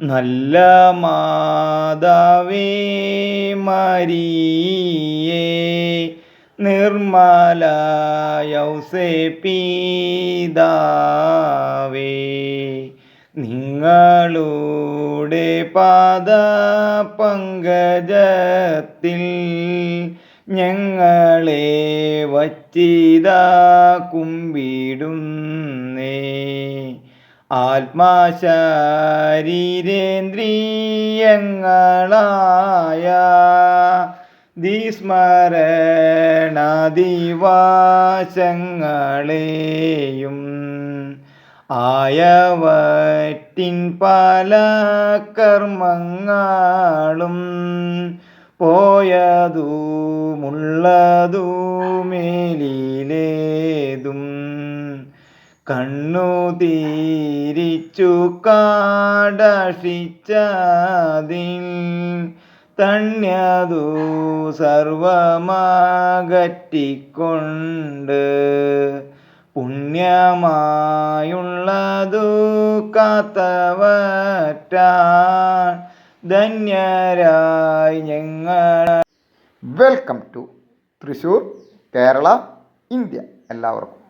നല്ല മാതാവേ മരിയേ നിർമ്മല യൗസേ പീതാവേ നിങ്ങളുടെ പാദ പങ്കജത്തിൽ ഞങ്ങളെ വച്ചിതാ കുമ്പിടുന്നേ. ആത്മാശരീരേന്ദ്രിയങ്ങളായ ദിസ്മരണദിവാശങ്ങളെയും ആയവറ്റിൻ പല കർമ്മങ്ങളും പോയതുമുള്ളതുമേലിലേതും കണ്ണു തീരിച്ചു കാടഷിച്ചതിൽ തണ്യതു സർവമാകറ്റിക്കൊണ്ട് പുണ്യമായുള്ളതു കാത്തവറ്റാൻ ധന്യരായി ഞങ്ങൾ. Welcome to Thrissur Kerala India. എല്ലാവർക്കും